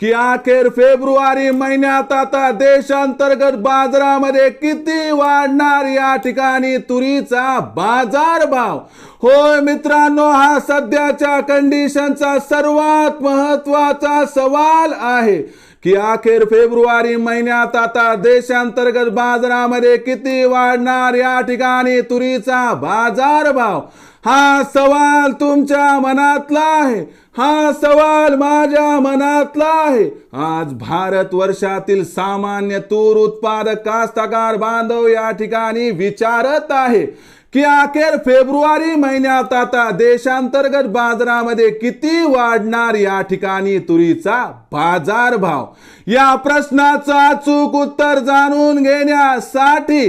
की अखेर फेब्रुवारी महिन्यात आता देशांतर्गत बाजारामध्ये किती वाढणार या ठिकाणी तुरीचा बाजार भाव? होय मित्रांनो हा सध्याच्या कंडिशनचा सर्वात महत्त्वाचा सवाल आहे की अखेर फेब्रुवारी महिन्यात आता देशांतर्गत बाजारामध्ये किती वाढणार या ठिकाणी तुरीचा बाजार भाव? हा सवाल तुमच्या मनातला आहे. हा सवाल माझ्या मनातला आहे. आज भारत वर्षातील सामान्य तूर उत्पादक कास्तकार बांधव या ठिकाणी विचारत आहे की अखेर फेब्रुवारी महिन्यात आता देशांतर्गत बाजारामध्ये किती वाढणार या ठिकाणी तुरीचा बाजार भाव या प्रश्नाचं अचूक उत्तर जाणून घेण्यासाठी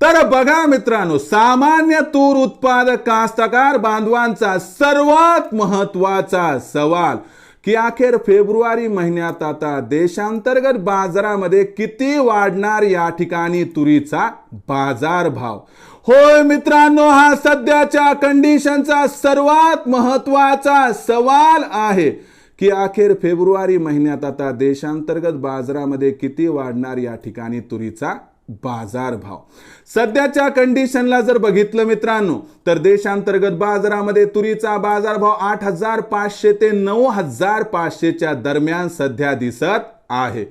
तर बघा मित्रांनो सामान्य तूर उत्पादक कास्तकार बांधवांचा सर्वात महत्त्वाचा सवाल की अखेर फेब्रुवारी महिन्यात आता देशांतर्गत बाजारामध्ये किती वाढणार या ठिकाणी तुरीचा बाजार भाव होय मित्रांनो हा सध्याच्या कंडिशनचा सर्वात महत्त्वाचा सवाल आहे की अखेर फेब्रुवारी महिन्यात आता देशांतर्गत बाजारामध्ये किती वाढणार या ठिकाणी तुरीचा बाजार भाव. सध्याच्या कंडिशनला जर बघितलं मित्रांनो तर देशांतर्गत बाजारामध्ये तुरीचा बाजारभाव आठ हजार पाचशे ते नऊ हजार पाचशेच्या दरम्यान सध्या दिसत आहे.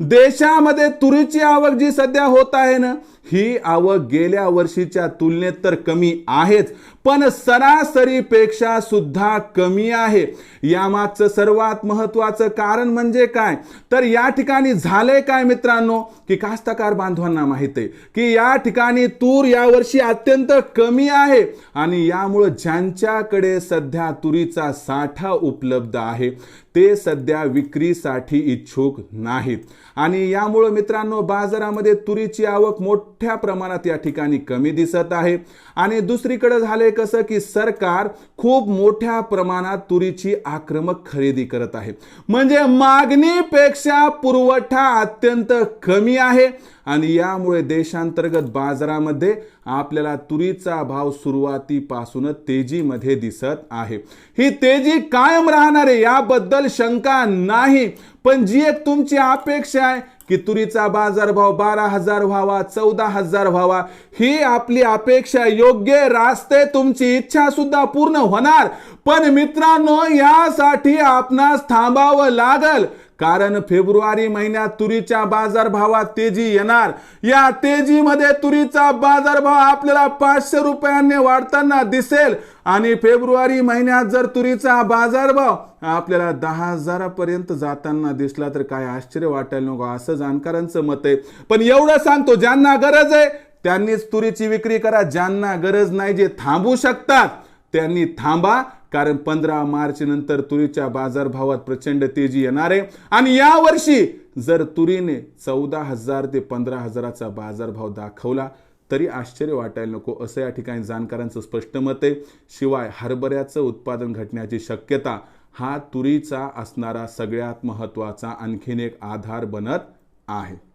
देशामध्ये तुरीची आवक जी सध्या होत आहे ना ही आवक गेल्या वर्षीच्या तुलनेत तर कमी आहेच पण सरासरीपेक्षा सुद्धा कमी आहे. यामागचं सर्वात महत्वाचं कारण म्हणजे काय? तर या ठिकाणी झालंय काय मित्रांनो? की कास्तकार बांधवांना माहीत आहे की या ठिकाणी तूर यावर्षी अत्यंत कमी आहे आणि यामुळं ज्यांच्याकडे सध्या तुरीचा साठा उपलब्ध आहे ते सध्या विक्रीसाठी इच्छुक नाहीत. आणि यामुळं मित्रांनो बाजारामध्ये तुरीची आवक मोठ्या प्रमाणात या ठिकाणी कमी दिसत आहे. आणि दुसरीकडे झाले कसं की सरकार खूप मोठ्या प्रमाणात तुरीची आक्रमक खरेदी करत आहे. म्हणजे मागणीपेक्षा पुरवठा अत्यंत कमी आहे. आणि यामुळे देशांतर्गत बाजारामध्ये आपल्याला तुरीचा भाव सुरुवातीपासूनच तेजीमध्ये दिसत आहे. ही तेजी कायम राहणार आहे याबद्दल शंका नाही. पण जी एक तुमची अपेक्षा आहे की तुरीचा बाजारभाव बारा हजार व्हावा चौदा हजार व्हावा ही आपली अपेक्षा योग्य रास्ते तुमची इच्छा सुद्धा पूर्ण होणार. पण मित्रांनो यासाठी आपणास थांबावं लागल. कारण फेब्रुवारी महिन्यात तुरीच्या बाजारभावात तेजी येणार. या तेजीमध्ये तुरीचा बाजारभाव आपल्याला पाचशे रुपयांनी वाढताना दिसेल. आणि फेब्रुवारी महिन्यात जर तुरीचा बाजारभाव आपल्याला दहा हजारापर्यंत जाताना दिसला तर काय आश्चर्य वाटायला नको असं जाणकारांचं मत आहे. पण एवढं सांगतो ज्यांना गरज आहे त्यांनीच तुरीची विक्री करा. ज्यांना गरज नाही जे थांबू शकतात त्यांनी थांबा. कारण पंधरा मार्च नंतर तुरीच्या बाजारभावात प्रचंड तेजी येणार आहे. आणि या वर्षी जर तुरीने चौदा हजार ते पंधरा हजाराचा बाजारभाव दाखवला तरी आश्चर्य वाटायला नको. असं या ठिकाणी जाणकारांचं स्पष्ट मत आहे. शिवाय हरभऱ्याचं उत्पादन घटण्याची शक्यता हा तुरीचा असणारा सगळ्यात महत्त्वाचा आणखीन एक आधार बनत आहे.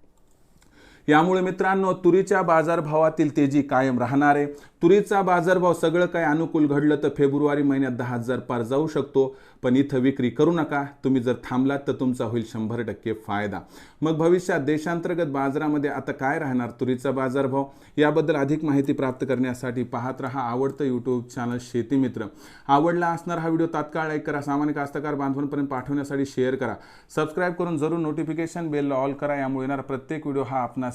यामुळे मित्रांनो तुरीच्या बाजारभावातील तेजी कायम राहणार आहे. तुरीचा बाजारभाव सगळं काही अनुकूल घडलं तर फेब्रुवारी महिन्यात दहा हजार पार जाऊ शकतो. पण इथं विक्री करू नका. तुम्ही जर थांबलात तर तुमचा होईल शंभर टक्के फायदा. मग भविष्यात देशांतर्गत बाजारामध्ये आता काय राहणार तुरीचा बाजारभाव? याबद्दल अधिक माहिती प्राप्त करण्यासाठी पाहत रहा आवडतं यूट्यूब चॅनल शेती मित्र. आवडला असणार हा व्हिडिओ तात्काळ लाईक करा. सामान्य कास्तकार बांधवांपर्यंत पाठवण्यासाठी शेअर करा. सबस्क्राईब करून जरूर नोटिफिकेशन बेलला ऑल करा. यामुळे येणारा प्रत्येक व्हिडिओ हा आपणास